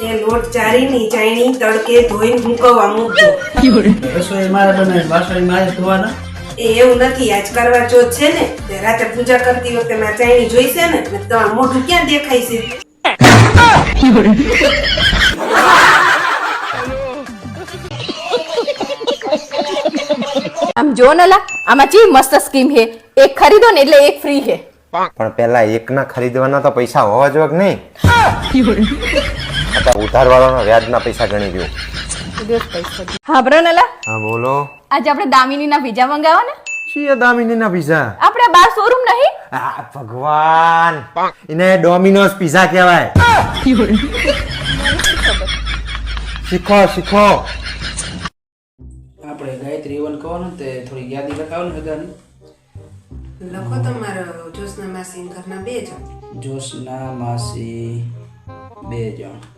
એ લોટ ચારીની ચાયણી તડકે ધોઈને મૂકવા મૂકજો રસોઈ મારે બનાવી વાસણ મારે ધોવાના? એ એવું નથી આજ કરવા ચોથ છે ને તે રાતે પૂજા કરતી વખતે ચાયણી જોઈશે ને તમારું મોઢું ક્યાં દેખાય છે? આમ જો ને આમાં ચી મસ્ત સ્કીમ હે એક ખરીદો ને એટલે એક ફ્રી હે પણ પેલા એકના ખરીદવાના તો પૈસા હોવા જોઈએ કે નહીં. અત્યારે ઉધારવાળાના વ્યાજના પૈસા ગણી ગયો. હા બરો ને હા બોલો. આજે આપણે દામિનીના પીઝા મંગાવો ને? શી દામિનીના પીઝા આપણે બાર શોરૂમ નહીં? આ ભગવાન! એને ડોમિનોઝ પીઝા કહેવાય. શીખો શીખો. આપણે ગાયત્રી એવન કહેવાનું તે થોડી યાદી લખાવો ને હગાની. લખો તમારો જોશના માસી ઘરના બે જણ. જોશના માસી બે જણ.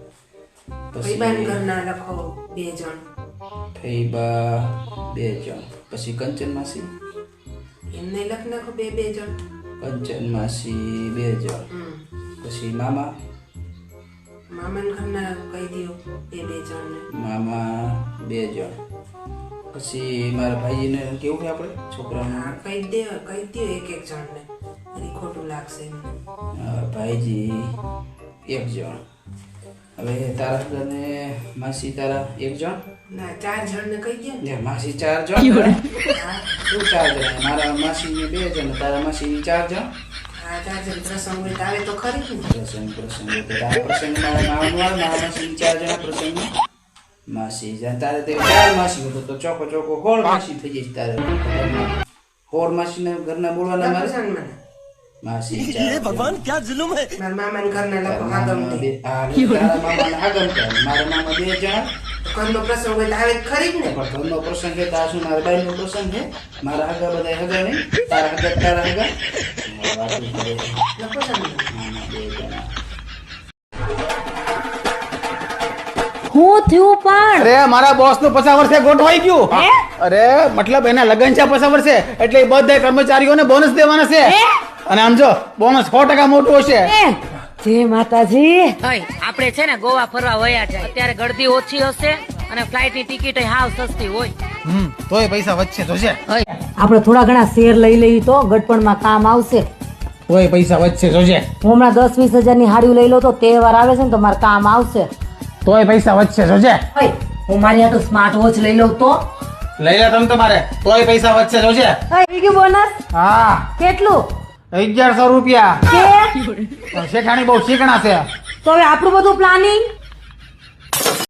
ભાઈબાન ઘરના લખો બે જણ. ફૈબા બે જણ. પછી કંચન માસી? એમને લખ નાખો બે બે જણ. કંચન માસી બે જણ. પછી મામા? મામાન ઘરના કહી દો બે બે જણ ને મામા બે જણ. પછી મારા ભાઈને કેવું કે આપણે છોકરાને? કહી દે કહી દો એક એક જણને. ખોટું લાગશે ભાઈજી એક જણ. હવે તારા અને માસી તારા એક જણ? ના ચાર જણ ને કહી ગયા ને. ને માસી ચાર જણ શું ચાર જણ? મારા માસીને બે જણ તારા માસીની ચાર જણ? હા ચાર જણ પ્રસંગ હોય તારે તો ખરી પ્રસંગ પ્રસંગ તારા પ્રસંગ મારા આવે મારા ચાર જણ પ્રસંગ માસી જ્યાં તારે તે ચાર માસી હતો તો ચોકો ચોકો હોળ માસી થઈ જઈશ તારે. હોળ માસીને ઘરના બોલવાના મારે? ભગવાન ઘરના લખો આગમ તારા મામાના આગમ મારા મામા બે જણ ઘરનો પ્રસંગ હોય આવે ખરી ને પણ ઘરનો પ્રસંગ છે તાર શું મારા પ્રસંગ મારા બધા હગા હું થયું પણ? અરે મારા બોસનું પચાસ વર્ષે ગોઠવાઈ ગયું. અરે મતલબ એના લગન છે પચાસ વર્ષે? એટલે બધા કર્મચારીઓને બોનસ દેવાના છે. અને આમ જો બોનસ સો ટકા મોટું હશે. જે માતાજી. આપણે છે ને ગોવા ફરવા વયા છે અત્યારે ગળદી ઓછી હશે અને ફ્લાઇટની ટિકિટ હાવ સસ્તી હોય. હમ તોય પૈસા વધશે તો છે. આપણે થોડા ઘણા શેર લઈ લઈએ તો ગટપણમાં કામ આવશે. તોય પૈસા વધશે જોજે હું હમણાં દસ વીસ હજારની હાડી લઈ લો તો તહેવાર આવે છે ને તો મારે કામ આવશે. તોય પૈસા વધશે તો છે. હું મારી આ તો સ્માર્ટ વોચ લઈ લઉં તો. લઈ લે તમે તમારે. તોય પૈસા વધશે જોજે. બીજું બોનસ? હા. કેટલું? અગિયારસો રૂપિયા. શેખાણી બહુ શીખણા છે. તો હવે આપણું બધું પ્લાનિંગ